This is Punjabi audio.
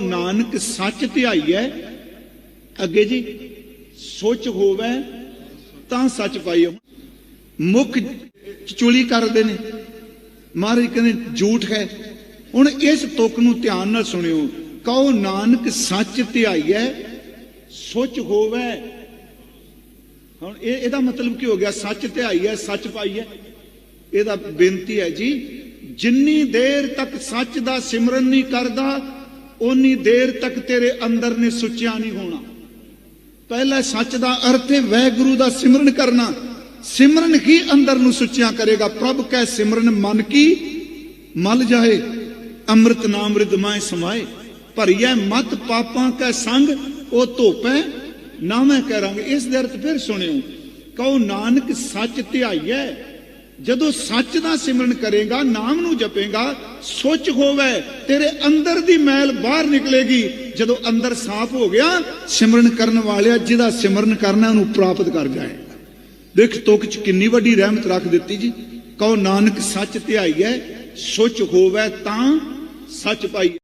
ਨਾਨਕ ਸੱਚ ਧਿਆਈਐ ਅੱਗੇ ਜੀ, ਸੋਚ ਹੋਵੇ ਤਾਂ ਸੱਚ ਪਾਈਓ। ਮੁਖ ਚੁਲੀ ਕਰਦੇ ਨੇ। ਮਹਾਰਾਜ ਕਹਿੰਦੇ, ਝੂਠ ਹੈ। ਹੁਣ ਇਸ ਤੁਕ ਨੂੰ ਧਿਆਨ ਨਾਲ ਸੁਣਿਓ। ਕਹੋ, ਨਾਨਕ ਸੱਚ ਧਿਆਈਐ ਸੋਚ ਹੋਵੇ। ਹੁਣ ਇਹ ਇਹਦਾ ਮਤਲਬ ਕੀ ਹੋ ਗਿਆ? ਸੱਚ ਧਿਆਈਐ ਸੱਚ ਪਾਈਐ ਇਹਦਾ ਬੇਨਤੀ ਹੈ ਜੀ, ਜਿੰਨੀ ਦੇਰ ਤੱਕ ਸੱਚ ਦਾ ਸਿਮਰਨ ਨਹੀਂ ਕਰਦਾ ਓਨੀ ਦੇਰ ਤੱਕ ਤੇਰੇ ਅੰਦਰ ਨੇ ਸੁੱਚਿਆ ਨਹੀਂ ਹੋਣਾ। ਪਹਿਲਾ ਸੱਚ ਦਾ ਅਰਥ ਹੈ ਵੈਗੁਰੂ ਦਾ ਸਿਮਰਨ ਕਰਨਾ। ਸਿਮਰਨ ਹੀ ਅੰਦਰ ਨੂੰ ਸੁੱਚਿਆ ਕਰੇਗਾ। ਪ੍ਰਭ ਕੈ ਸਿਮਰਨ ਮਨ ਕੀ? ਮਲ ਜਾਏ, ਅੰਮ੍ਰਿਤ ਨਾਮ ਰਿਦਮਾਏ ਸਮਾਏ। ਭਰੀਐ ਮਤ ਪਾਪਾਂ ਕੈ ਸੰਗ, ਉਹ ਧੋਪੈ, ਨਾਮੈ ਕੈ ਰੰਗ। ਇਸ ਦੇ ਅਰਥ ਫਿਰ ਸੁਣਿਓ, ਕਹੋ ਨਾਨਕ ਸੱਚ ਧਿਆਈਐ ਜਦੋਂ ਸੱਚ ਦਾ ਸਿਮਰਨ ਕਰੇਗਾ, ਨਾਮ ਨੂੰ ਜਪੇਗਾ, ਸੋਚ ਹੋਵੇ, ਤੇਰੇ ਅੰਦਰ ਦੀ ਮੈਲ ਬਾਹਰ ਨਿਕਲੇਗੀ। ਜਦੋਂ ਅੰਦਰ ਸਾਫ਼ ਹੋ ਗਿਆ, ਸਿਮਰਨ ਕਰਨ ਵਾਲਿਆ ਜਿਹਦਾ ਸਿਮਰਨ ਕਰਨਾ ਉਹਨੂੰ ਪ੍ਰਾਪਤ ਕਰ ਜਾਏਗਾ ਦੇਖ, ਤੁਕ ਚ ਕਿੰਨੀ ਵੱਡੀ ਰਹਿਮਤ ਰੱਖ ਦਿੱਤੀ ਜੀ। ਕਹੋ, ਨਾਨਕ ਸੱਚ ਧਿਆਈਐ ਸੁੱਚ ਹੋਵੇ ਤਾਂ ਸੱਚ ਪਾਈ